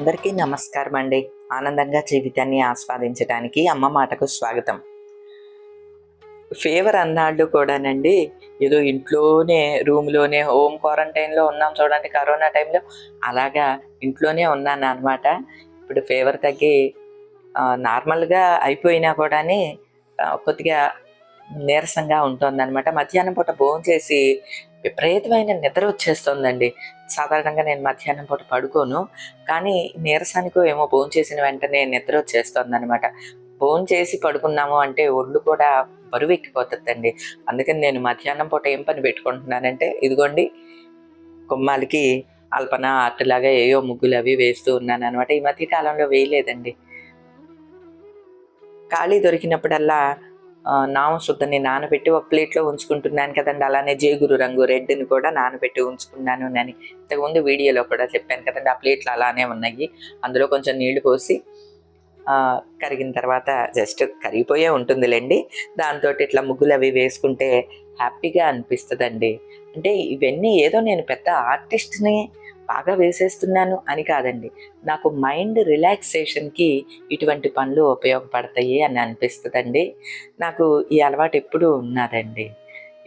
అందరికీ నమస్కారం అండి ఆనందంగా జీవితాన్ని ఆస్వాదించడానికి అమ్మ మాటకు స్వాగతం. ఫీవర్ అన్నాళ్ళు కూడానండి. ఏదో ఇంట్లోనే రూమ్లోనే హోమ్ క్వారంటైన్లో ఉన్నాం చూడండి కరోనా టైంలో. అలాగా ఇంట్లోనే ఉన్నాను అనమాట ఇప్పుడు ఫీవర్ తగ్గి నార్మల్గా అయిపోయినా కూడాని కొద్దిగా నీరసంగా ఉంటుంది అనమాట మధ్యాహ్నం పూట భోజనం చేసి విపరీతమైన నిద్ర వచ్చేస్తుందండి. సాధారణంగా నేను మధ్యాహ్నం పూట పడుకోను. కానీ నీరసానికో ఏమో భోజనం చేసిన వెంటనే నిద్ర వచ్చేస్తుంది అనమాట భోజనం చేసి పడుకున్నాము అంటే ఒళ్ళు కూడా బరువు ఎక్కిపోతుందండి. అందుకని నేను మధ్యాహ్నం పూట ఏం పని పెట్టుకుంటున్నానంటే ఇదిగోండి కుమ్మాలకి అల్పన అట్టలాగా ఏయో ముగ్గులు అవి వేస్తూ ఉన్నాను అనమాట ఈ మధ్య కాలంలో వేయలేదండి. ఖాళీ దొరికినప్పుడల్లా నామశుద్ధని నానబెట్టి ఒక ప్లేట్లో ఉంచుకుంటున్నాను కదండి. అలానే జేగురు రంగు రెడ్ని కూడా నానబెట్టి ఉంచుకున్నాను అని ఇంతకుముందు వీడియోలో కూడా చెప్పాను కదండి ఆ ప్లేట్లు అలానే ఉన్నాయి. అందులో కొంచెం నీళ్ళు పోసి కరిగిన తర్వాత జస్ట్ కరిగిపోయే ఉంటుందిలేండి. దాంతో ఇట్లా ముగ్గులు అవి వేసుకుంటే హ్యాపీగా అనిపిస్తుందండి. అంటే ఇవన్నీ ఏదో నేను పెద్ద ఆర్టిస్ట్ని బాగా వేసేస్తున్నాను అని కాదండి. నాకు మైండ్ రిలాక్సేషన్కి ఇటువంటి పనులు ఉపయోగపడతాయి అని అనిపిస్తుందండి. నాకు ఈ అలవాటు ఎప్పుడూ ఉన్నదండి.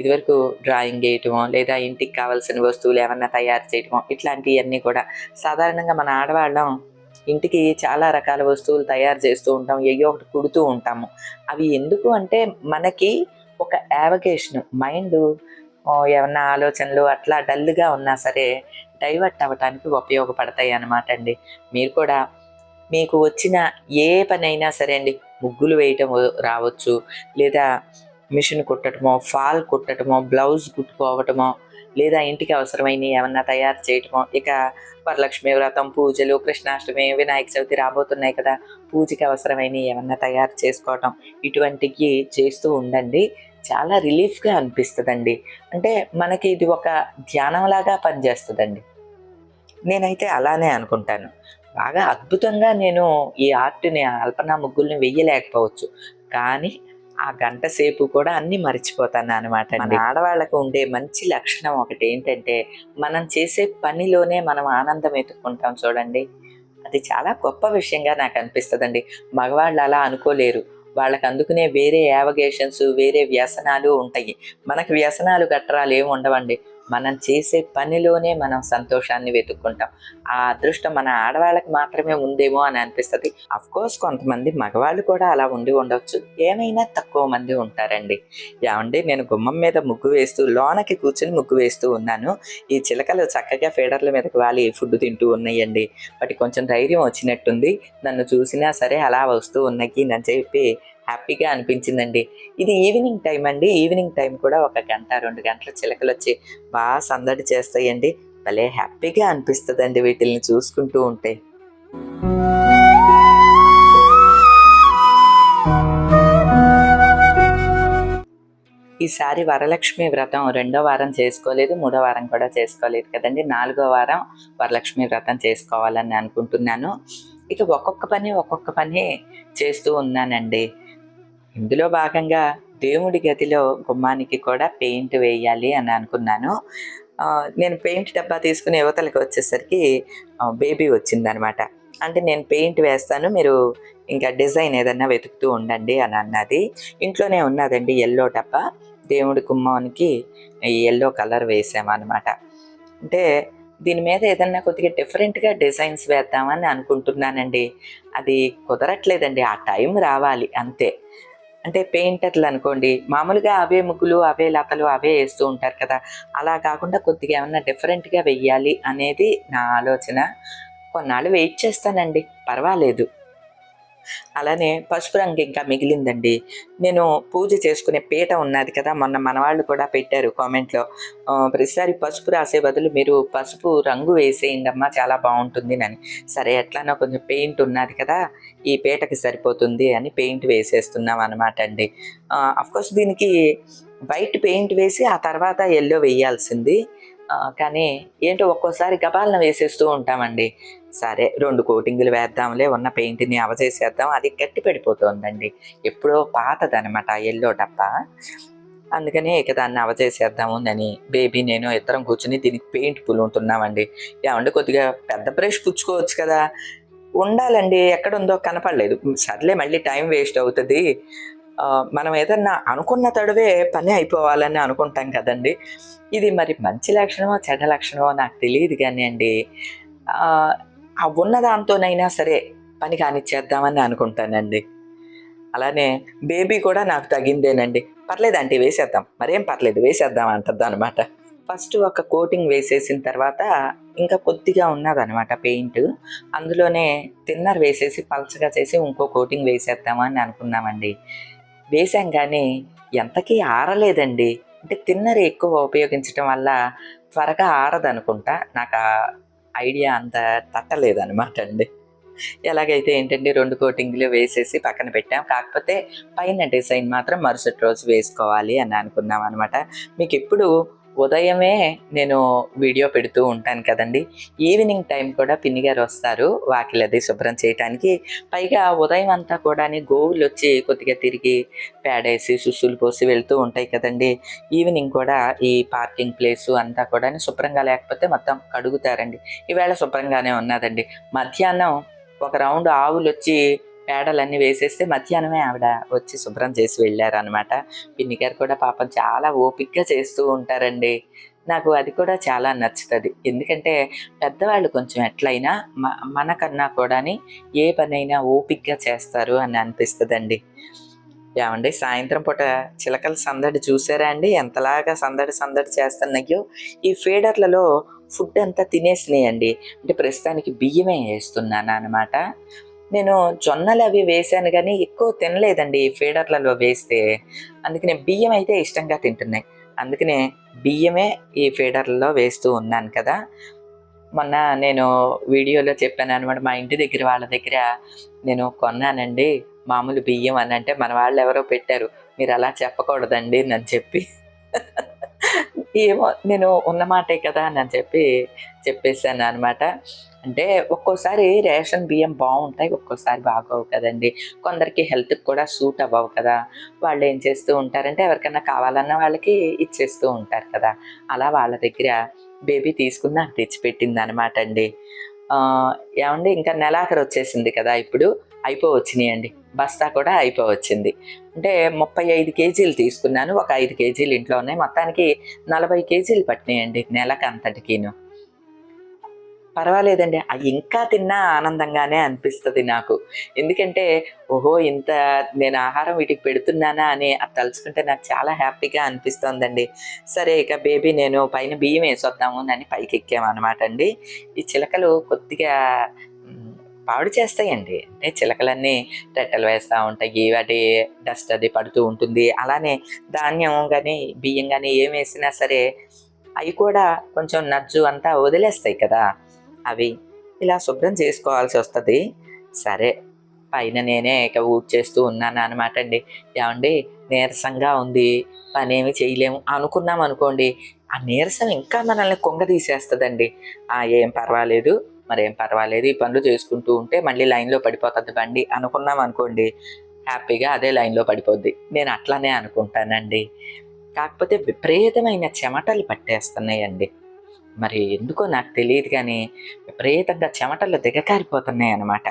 ఇదివరకు డ్రాయింగ్ వేయటమో లేదా ఇంటికి కావాల్సిన వస్తువులు ఏమన్నా తయారు చేయటమో ఇట్లాంటివన్నీ కూడా సాధారణంగా మన ఆడవాళ్ళం ఇంటికి చాలా రకాల వస్తువులు తయారు చేస్తూ ఉంటాం ఏయో ఒకటి కుడుతూ ఉంటాము. అవి ఎందుకు అంటే మనకి ఒక యావగేషన్ మైండ్ ఏమన్నా ఆలోచనలు అట్లా డల్గా ఉన్నా సరే డైవర్ట్ అవ్వటానికి ఉపయోగపడతాయి అన్నమాట అండి మీరు కూడా మీకు వచ్చిన ఏ పని అయినా సరే అండి ముగ్గులు వేయటం రావచ్చు. లేదా మిషన్ కుట్టడమో ఫాల్ కుట్టడమో బ్లౌజ్ కుట్టుకోవటమో లేదా ఇంటికి అవసరమైన ఏమన్నా తయారు చేయటమో ఇక వరలక్ష్మి వ్రతం పూజలు కృష్ణాష్టమి వినాయక చవితి రాబోతున్నాయి కదా పూజకి అవసరమైన ఏమన్నా తయారు చేసుకోవటం ఇటువంటివి చేస్తూ ఉండండి. చాలా రిలీఫ్గా అనిపిస్తుందండి. అంటే మనకి ఇది ఒక ధ్యానంలాగా పనిచేస్తుందండి. నేనైతే అలానే అనుకుంటాను. బాగా అద్భుతంగా నేను ఈ ఆర్ట్ని అల్పనా ముగ్గుల్ని వెయ్యలేకపోవచ్చు. కానీ ఆ గంట సేపు కూడా అన్ని మర్చిపోతాను అనమాట మన ఆడవాళ్ళకు ఉండే మంచి లక్షణం ఒకటి ఏంటంటే మనం చేసే పనిలోనే మనం ఆనందం ఎత్తుకుంటాం చూడండి. అది చాలా గొప్ప విషయంగా నాకు అనిపిస్తుందండి. మగవాళ్ళు అలా అనుకోలేరు. వాళ్ళకి అందుకునే వేరే యావగేషన్స్ వేరే వ్యసనాలు ఉంటాయి. మనకు వ్యసనాలు గట్రాలు ఏమి ఉండవండి. మనం చేసే పనిలోనే మనం సంతోషాన్ని వెతుక్కుంటాం. ఆ అదృష్టం మన ఆడవాళ్ళకి మాత్రమే ఉందేమో అని అనిపిస్తుంది. అఫ్ కోర్స్ కొంతమంది మగవాళ్ళు కూడా అలా ఉండి ఉండొచ్చు. ఏమైనా తక్కువ మంది ఉంటారండి. ఏమండి నేను గుమ్మం మీద ముగ్గు వేస్తూ లోనకి కూర్చుని ముగ్గు వేస్తూ ఉన్నాను. ఈ చిలకలు చక్కగా ఫీడర్ల మీదకి వాలి ఫుడ్ తింటూ ఉన్నాయండి. వాటి కొంచెం ధైర్యం వచ్చినట్టుంది. నన్ను చూసినా సరే అలా వస్తూ ఉన్నాయి అని చెప్పి హ్యాపీగా అనిపించిందండి. ఇది ఈవినింగ్ టైం అండి. ఈవినింగ్ టైం కూడా ఒక గంట రెండు గంటల చిలకలు వచ్చి బాగా సందడి చేస్తాయండి. భలే హ్యాపీగా అనిపిస్తుందండి వీటిల్ని చూసుకుంటూ ఉంటే. ఈసారి వరలక్ష్మి వ్రతం రెండో వారం చేసుకోలేదు మూడో వారం కూడా చేసుకోలేదు కదండి. నాలుగో వారం వరలక్ష్మి వ్రతం చేసుకోవాలని అనుకుంటున్నాను. ఇక ఒక్కొక్క పని ఒక్కొక్క పని చేస్తూ ఉన్నానండి. ఇందులో భాగంగా దేవుడి గదిలో గుమ్మానికి కూడా పెయింట్ వేయాలి అని అనుకున్నాను. నేను పెయింట్ డబ్బా తీసుకుని యువతలకి వచ్చేసరికి బేబీ వచ్చిందనమాట. అంటే నేను పెయింట్ వేస్తాను మీరు ఇంకా డిజైన్ ఏదన్నా వెతుకుతూ ఉండండి అని అన్నది. ఇంట్లోనే ఉన్నదండి ఎల్లో డబ్బా. దేవుడి గుమ్మానికి ఎల్లో కలర్ వేసామన్నమాట అంటే దీని మీద ఏదన్నా కొద్దిగా డిఫరెంట్గా డిజైన్స్ వేద్దామని అనుకుంటున్నానండి. అది కుదరట్లేదండి ఆ టైం రావాలి అంతే. అంటే పెయింటర్లు అనుకోండి మామూలుగా అవే ముగ్గులు అవే లతలు అవే వేస్తూ ఉంటారు కదా. అలా కాకుండా కొద్దిగా ఏమన్నా డిఫరెంట్గా వెయ్యాలి అనేది నా ఆలోచన. కొన్నాళ్ళు వెయిట్ చేస్తానండి పర్వాలేదు. అలానే పసుపు రంగు ఇంకా మిగిలిందండి. నేను పూజ చేసుకునే పీట ఉన్నది కదా మొన్న మనవాళ్ళు కూడా పెట్టారు కామెంట్లో. ప్రతిసారి పసుపు రాసే బదులు మీరు పసుపు రంగు వేసేయండి అమ్మా చాలా బాగుంటుంది అని. సరే ఎట్లానో కొంచెం పెయింట్ ఉన్నది కదా ఈ పీటకి సరిపోతుంది అని పెయింట్ వేసేస్తున్నాం అనమాట అండి. అఫ్కోర్స్ దీనికి వైట్ పెయింట్ వేసి ఆ తర్వాత ఎల్లో వేయాల్సింది. కానీ ఏంటో ఒక్కోసారి గబాలన వేసేస్తూ ఉంటామండి. సరే రెండు కోటింగులు వేద్దాంలే ఉన్న పెయింట్ని అవచేసేద్దాం అది గట్టి పడిపోతుందండి ఎప్పుడో పాతదనమాట ఎల్లో డబ్బా. అందుకని ఇక దాన్ని అవచేసేద్దాము అని బేబీ నేను ఇద్దరం కూర్చుని దీనికి పెయింట్ పులుంటున్నామండి. ఏమంటే కొద్దిగా పెద్ద బ్రష్ పుచ్చుకోవచ్చు కదా. ఉండాలండి ఎక్కడుందో కనపడలేదు. సర్లే మళ్ళీ టైం వేస్ట్ అవుతుంది. మనం ఏదన్నా అనుకున్న తడువే పని అయిపోవాలని అనుకుంటాం కదండి. ఇది మరి మంచి లక్షణమో చెడ్డ లక్షణమో నాకు తెలియదు కానీ అండి. ఆ ఉన్న దాంతోనైనా సరే పని కానిచ్చేద్దామని అనుకుంటానండి. అలానే బేబీ కూడా నాకు తగిందేనండి. పర్లేదు అంటే వేసేద్దాం. మరేం పర్లేదు వేసేద్దాం అంటద్దు అనమాట ఫస్ట్ ఒక కోటింగ్ వేసేసిన తర్వాత ఇంకా కొద్దిగా ఉన్నదనమాట పెయింట్. అందులోనే తిన్నర్ వేసేసి పల్చగా చేసి ఇంకో కోటింగ్ వేసేద్దామని అనుకున్నామండి. వేసాం కానీ ఎంతకీ ఆరలేదండి. అంటే తిన్నర్ ఎక్కువ ఉపయోగించడం వల్ల త్వరగా ఆరదనుకుంటా. నాకు ఆ ఐడియా అంత తట్టలేదనమాట అండి. ఎలాగైతే ఏంటంటే రెండు కోటింగ్లు వేసేసి పక్కన పెట్టాం. కాకపోతే పైన డిజైన్ మాత్రం మరుసటి రోజు వేసుకోవాలి అని అనుకున్నాం అనమాట మీకు ఎప్పుడు ఉదయమే నేను వీడియో పెడుతూ ఉంటాను కదండి. ఈవినింగ్ టైం కూడా పిన్ని గారు వస్తారు వాకిలది శుభ్రం చేయటానికి. పైగా ఉదయం అంతా కూడా గోవులు వచ్చి కొద్దిగా తిరిగి పేడేసి సుస్సులు పోసి వెళ్తూ ఉంటాయి కదండి. ఈవినింగ్ కూడా ఈ పార్కింగ్ ప్లేసు అంతా కూడా శుభ్రంగా లేకపోతే మొత్తం కడుగుతారండి. ఈవేళ శుభ్రంగానే ఉన్నదండి. మధ్యాహ్నం ఒక రౌండ్ ఆవులు వచ్చి పేడలన్నీ వేసేస్తే మధ్యాహ్నమే ఆవిడ వచ్చి శుభ్రం చేసి వెళ్ళారనమాట పిన్ని గారు కూడా పాపం చాలా ఓపిక్గా చేస్తూ ఉంటారండి. నాకు అది కూడా చాలా నచ్చుతుంది. ఎందుకంటే పెద్దవాళ్ళు కొంచెం ఎట్లయినా మ మనకన్నా కూడాని ఏ పనైనా ఓపిక్గా చేస్తారు అని అనిపిస్తుందండి. ఏమండి సాయంత్రం పూట చిలకల సందడి చూసారా అండి? ఎంతలాగా సందడి సందడి చేస్తున్నాయో. ఈ ఫీడర్లలో ఫుడ్ అంతా తినేసినాయండి. అంటే ప్రస్తుతానికి బియ్యమే వేస్తున్నాను అనమాట నేను జొన్నలు అవి వేసాను కానీ ఎక్కువ తినలేదండి ఈ ఫీడర్లలో వేస్తే. అందుకనే బియ్యం అయితే ఇష్టంగా తింటున్నాయి అందుకనే బియ్యమే ఈ ఫీడర్లలో వేస్తూ ఉన్నాను కదా. మొన్న నేను వీడియోలో చెప్పాను అనమాట మా ఇంటి దగ్గర వాళ్ళ దగ్గర నేను కొన్నానండి మామూలు బియ్యం అని అంటే మన వాళ్ళు ఎవరో పెట్టారు మీరు అలా చెప్పకూడదండి అని చెప్పి. ఏమో నేను ఉన్న మాటే కదా అని చెప్పి చెప్పేశాను అనమాట అంటే ఒక్కోసారి రేషన్ బియ్యం బాగుంటాయి ఒక్కోసారి బాగోవు కదండి. కొందరికి హెల్త్కి కూడా సూట్ అవ్వవు కదా. వాళ్ళు ఏం చేస్తూ ఉంటారంటే ఎవరికైనా కావాలన్న వాళ్ళకి ఇచ్చేస్తూ ఉంటారు కదా. అలా వాళ్ళ దగ్గర బేబీ తీసుకుని నాకు తెచ్చిపెట్టింది అనమాట అండి ఏమండి ఇంకా నెలాఖరు వచ్చేసింది కదా ఇప్పుడు. అయిపోవచ్చినాయండి. బస్తా కూడా అయిపోవచ్చింది. అంటే ముప్పై ఐదు కేజీలు తీసుకున్నాను. ఒక ఐదు కేజీలు ఇంట్లో ఉన్నాయి. మొత్తానికి నలభై కేజీలు పట్టినాయండి నెలకు అంతటికీను పర్వాలేదండి. ఇంకా తిన్నా ఆనందంగానే అనిపిస్తుంది నాకు. ఎందుకంటే ఓహో ఇంత నేను ఆహారం వీటికి పెడుతున్నానా అని అది తలుచుకుంటే నాకు చాలా హ్యాపీగా అనిపిస్తోందండి. సరే ఇక బేబీ నేను పైన బియ్యం వేసొద్దాము అని పైకి ఎక్కామన్నమాట అండి. ఈ చిలకలు కొద్దిగా పాడు చేస్తాయండి. అంటే చిలకలన్నీ రెట్టలు వేస్తూ ఉంటాయి వాటి డస్ట్ అది పడుతూ ఉంటుంది. అలానే ధాన్యం కానీ బియ్యం కానీ ఏం వేసినా సరే అవి కూడా కొంచెం నజ్జు అంతా వదిలేస్తాయి కదా. అవి ఇలా శుభ్రం చేసుకోవాల్సి వస్తుంది. సరే పైన నేనే ఇక ఊడ్ చేస్తూ ఉన్నాను అనమాట అండి. ఏమండి నీరసంగా ఉంది పని ఏమి చేయలేము అనుకున్నాం అనుకోండి ఆ నీరసం ఇంకా మనల్ని కొంగ తీసేస్తుందండి. ఆ ఏం పర్వాలేదు మరేం పర్వాలేదు ఈ పనులు చేసుకుంటూ ఉంటే మళ్ళీ లైన్లో పడిపోతుంది బండి అనుకున్నాం అనుకోండి హ్యాపీగా అదే లైన్లో పడిపోద్ది. నేను అట్లానే అనుకుంటానండి. కాకపోతే విపరీతమైన చెమటలు పట్టేస్తున్నాయండి. మరి ఎందుకో నాకు తెలియదు కానీ విపరీతంగా చెమటలు దిగకారిపోతున్నాయి అనమాట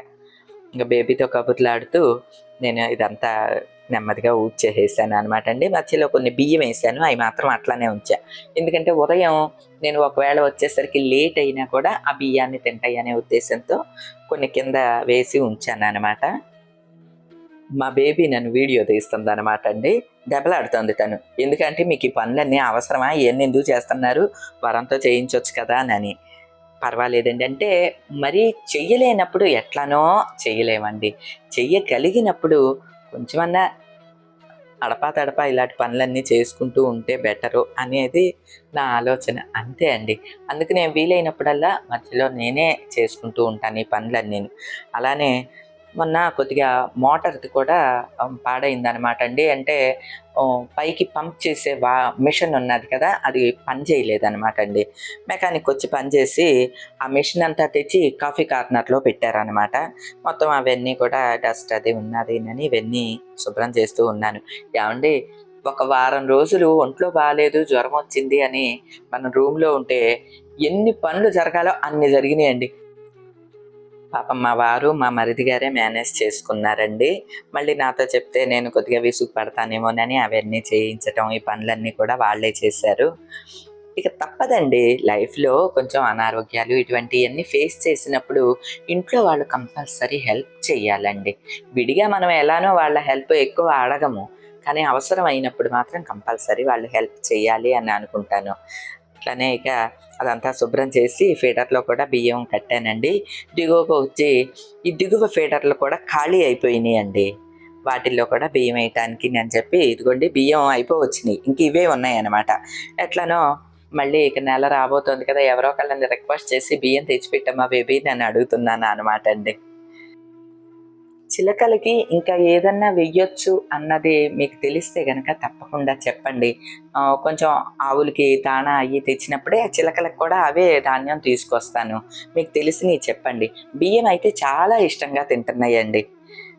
ఇంకా బేబీతో కబుర్లాడుతూ నేను ఇదంతా నెమ్మదిగా ఊడ్చేసేసాను అనమాట అండి. మధ్యలో కొన్ని బియ్యం వేసాను అవి మాత్రం అట్లానే ఉంచా. ఎందుకంటే ఉదయం నేను ఒకవేళ వచ్చేసరికి లేట్ అయినా కూడా ఆ బియ్యాన్ని తింటాయి అనే ఉద్దేశంతో కొన్ని కింద వేసి ఉంచాను అనమాట మా బేబీ నన్ను వీడియో తీస్తుంది అనమాట అండి. దెబ్బలాడుతుంది తను. ఎందుకంటే మీకు ఈ పనులన్నీ అవసరమా? ఇవన్నీ ఎందుకు చేస్తున్నారు? వరంతో చేయించవచ్చు కదా అని. పర్వాలేదండి. అంటే మరీ చెయ్యలేనప్పుడు ఎట్లానో చెయ్యలేమండి. చెయ్యగలిగినప్పుడు కొంచెమన్నా అడపా తడపా ఇలాంటి పనులన్నీ చేసుకుంటూ ఉంటే బెటరు అనేది నా ఆలోచన. అంతే అండి. అందుకు నేను వీలైనప్పుడల్లా మధ్యలో నేనే చేసుకుంటూ ఉంటాను ఈ పనులన్నీ అలానే మొన్న కొద్దిగా మోటార్ది కూడా పాడైంది అనమాట అండి. అంటే పైకి పంప్ చేసే వా మిషన్ ఉన్నది కదా అది పని చేయలేదనమాట అండి. మెకానిక్ వచ్చి పనిచేసి ఆ మిషన్ అంతా తెచ్చి కాఫీ కార్నర్లో పెట్టారనమాట మొత్తం అవన్నీ కూడా డస్ట్ అది ఉన్నది అని ఇవన్నీ శుభ్రం చేస్తూ ఉన్నాను. ఏమండి ఒక వారం రోజులు ఒంట్లో బాగాలేదు జ్వరం వచ్చింది అని మన రూమ్లో ఉంటే ఎన్ని పనులు జరగాలో అన్ని జరిగినాయండి. పాపం మా వారు మా మరిది గారే మేనేజ్ చేసుకున్నారండి. మళ్ళీ నాతో చెప్తే నేను కొద్దిగా విసుగు పడతానేమోనని అవన్నీ చేయించటం ఈ పనులన్నీ కూడా వాళ్ళే చేశారు. ఇక తప్పదండి లైఫ్లో కొంచెం అనారోగ్యాలు ఇటువంటివన్నీ ఫేస్ చేసినప్పుడు ఇంట్లో వాళ్ళు కంపల్సరీ హెల్ప్ చేయాలండి. విడిగా మనం ఎలానో వాళ్ళ హెల్ప్ ఎక్కువ అడగము కానీ అవసరం అయినప్పుడు మాత్రం కంపల్సరీ వాళ్ళు హెల్ప్ చేయాలి అని అనుకుంటాను. అట్లనే ఇక అదంతా శుభ్రం చేసి ఫీడర్లో కూడా బియ్యం కట్టానండి. దిగువకు వచ్చి ఈ దిగువ ఫీడర్లు కూడా ఖాళీ అయిపోయినాయి అండి వాటిల్లో కూడా బియ్యం వేయటానికి నేను చెప్పి ఇదిగోండి బియ్యం అయిపోవచ్చినాయి. ఇంక ఇవే ఉన్నాయన్నమాట. ఎట్లనో మళ్ళీ ఇక నెల రాబోతోంది కదా ఎవరో ఒకళ్ళని రిక్వెస్ట్ చేసి బియ్యం తెచ్చిపెట్టమ్మా బేబీ నన్ను అడుగుతున్నాను అనమాట అండి. చిలకలకి ఇంకా ఏదన్నా వెయ్యొచ్చు అన్నది మీకు తెలిస్తే గనక తప్పకుండా చెప్పండి. కొంచెం ఆవులకి దాణా అయ్యి తెచ్చినప్పుడే ఆ చిలకలకు కూడా అవే ధాన్యం తీసుకొస్తాను. మీకు తెలిసినవి చెప్పండి. బియ్యం అయితే చాలా ఇష్టంగా తింటున్నాయండి.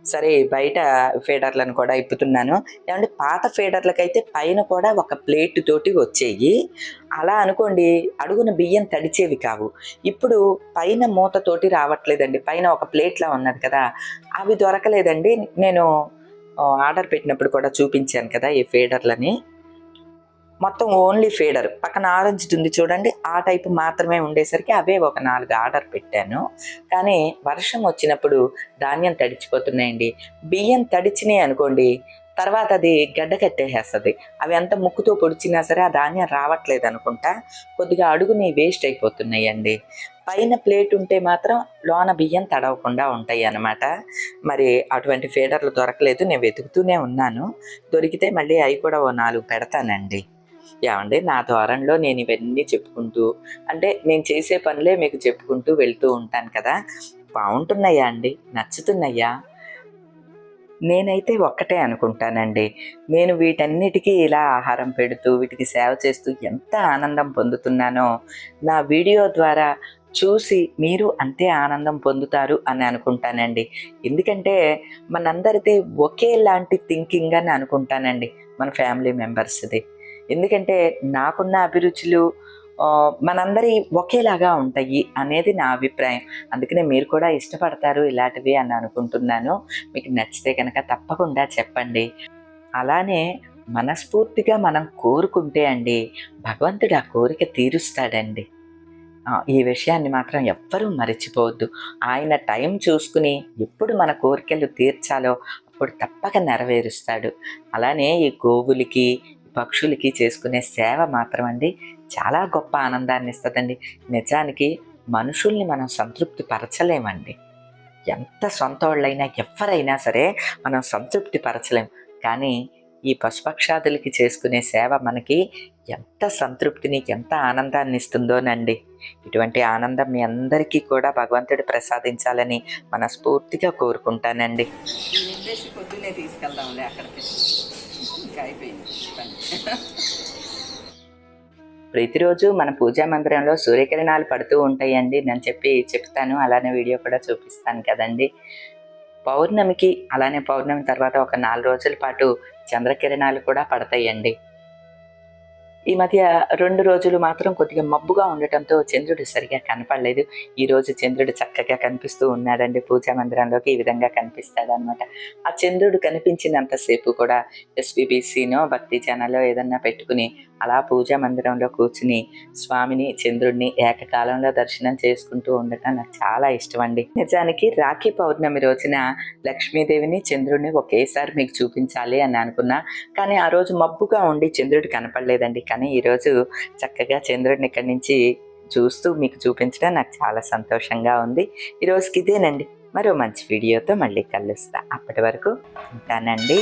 సరే బయట ఫీడర్లను కూడా ఇప్పుతున్నాను. ఏమంటే పాత ఫీడర్లకైతే పైన కూడా ఒక ప్లేట్ తోటి వచ్చేయి. అలా అనుకోండి అడుగున బియ్యం తడిచేవి కావు. ఇప్పుడు పైన మూతతోటి రావట్లేదండి. పైన ఒక ప్లేట్లా ఉన్నది కదా. అవి దొరకలేదండి. నేను ఆర్డర్ పెట్టినప్పుడు కూడా చూపించాను కదా ఈ ఫీడర్లని. మొత్తం ఓన్లీ ఫీడర్ పక్కన ఆరెంజ్ ఉంది చూడండి. ఆ టైపు మాత్రమే ఉండేసరికి అవే ఒక నాలుగు ఆర్డర్ పెట్టాను. కానీ వర్షం వచ్చినప్పుడు ధాన్యం తడిచిపోతున్నాయండి. బియ్యం తడిచినాయి అనుకోండి తర్వాత అది గడ్డ కట్టేసేస్తుంది. అవి ఎంత ముక్కుతో పొడిచినా సరే ఆ ధాన్యం రావట్లేదు అనుకుంటా. కొద్దిగా అడుగుని వేస్ట్ అయిపోతున్నాయి అండి పైన ప్లేట్ ఉంటే మాత్రం లోన బియ్యం తడవకుండా ఉంటాయి అన్నమాట. మరి అటువంటి ఫీడర్లు దొరకలేదు. నేను వెతుకుతూనే ఉన్నాను. దొరికితే మళ్ళీ అవి కూడా ఓ నాలుగు పెడతానండి. ఏమండి నా ద్వారంలో నేను ఇవన్నీ చెప్పుకుంటూ అంటే నేను చేసే పనులే మీకు చెప్పుకుంటూ వెళ్తూ ఉంటాను కదా. బాగుంటున్నాయా అండి? నచ్చుతున్నాయా? నేనైతే ఒక్కటే అనుకుంటానండి. నేను వీటన్నిటికీ ఇలా ఆహారం పెడుతూ వీటికి సేవ చేస్తూ ఎంత ఆనందం పొందుతున్నానో నా వీడియో ద్వారా చూసి మీరు అంతే ఆనందం పొందుతారు అని అనుకుంటానండి. ఎందుకంటే మనందరిది ఒకేలాంటి థింకింగ్ అని అనుకుంటానండి మన ఫ్యామిలీ మెంబర్స్ది ఎందుకంటే నాకున్న అభిరుచులు మనందరి ఒకేలాగా ఉంటాయి అనేది నా అభిప్రాయం. అందుకనే మీరు కూడా ఇష్టపడతారు ఇలాంటివి అని అనుకుంటున్నాను. మీకు నచ్చితే కనుక తప్పకుండా చెప్పండి. అలానే మనస్ఫూర్తిగా మనం కోరుకుంటే అండి భగవంతుడు ఆ కోరిక తీరుస్తాడండి. ఈ విషయాన్ని మాత్రం ఎవ్వరూ మర్చిపోవద్దు. ఆయన టైం చూసుకుని ఎప్పుడు మన కోరికలు తీర్చాలో అప్పుడు తప్పక నెరవేరుస్తాడు. అలానే ఈ గోవులకి పక్షులకి చేసుకునే సేవ మాత్రం అండి చాలా గొప్ప ఆనందాన్ని ఇస్తుందండి నిజానికి మనుషుల్ని మనం సంతృప్తి పరచలేమండి ఎంత సొంతోళ్ళైనా ఎవరైనా సరే మనం సంతృప్తి పరచలేం కానీ ఈ పశుపక్షాదులకి చేసుకునే సేవ మనకి ఎంత సంతృప్తిని ఎంత ఆనందాన్ని ఇస్తుందోనండి ఇటువంటి ఆనందం మీ అందరికీ కూడా భగవంతుడు ప్రసాదించాలని మనస్ఫూర్తిగా కోరుకుంటానండి. పొద్దునే తీసుకెళ్దాంలే అక్కడికి. అయిపోయింది. ప్రతిరోజు మన పూజా మందిరంలో సూర్యకిరణాలు పడుతూ ఉంటాయండి. నేను చెప్పి చెప్తాను. అలానే వీడియో కూడా చూపిస్తాను కదండి. పౌర్ణమికి అలానే పౌర్ణమి తర్వాత ఒక నాలుగు రోజుల పాటు చంద్రకిరణాలు కూడా పడతాయండి. ఈ మధ్య రెండు రోజులు మాత్రం కొద్దిగా మబ్బుగా ఉండటంతో చంద్రుడు సరిగా కనపడలేదు. ఈ రోజు చంద్రుడు చక్కగా కనిపిస్తూ ఉన్నాడండి. పూజా మందిరంలోకి ఈ విధంగా కనిపిస్తాడు అనమాట ఆ చంద్రుడు కనిపించినంతసేపు కూడా ఎస్బీబీసీనో భక్తి ఛానల్లో ఏదన్నా పెట్టుకుని అలా పూజా మందిరంలో కూర్చుని స్వామిని చంద్రుడిని ఏకకాలంలో దర్శనం చేసుకుంటూ ఉండటం నాకు చాలా ఇష్టం అండి నిజానికి రాఖీ పౌర్ణమి రోజున లక్ష్మీదేవిని చంద్రుడిని ఒకేసారి మీకు చూపించాలి అని అనుకున్నా కానీ ఆ రోజు మబ్బుగా ఉండి చంద్రుడు కనపడలేదండి. కానీ ఈరోజు చక్కగా చంద్రుడిని ఇక్కడి నుంచి చూస్తూ మీకు చూపించడం నాకు చాలా సంతోషంగా ఉంది. ఈరోజుకి ఇదేనండి. మరో మంచి వీడియోతో మళ్ళీ కలుస్తా. అప్పటి వరకు ఉంటానండి.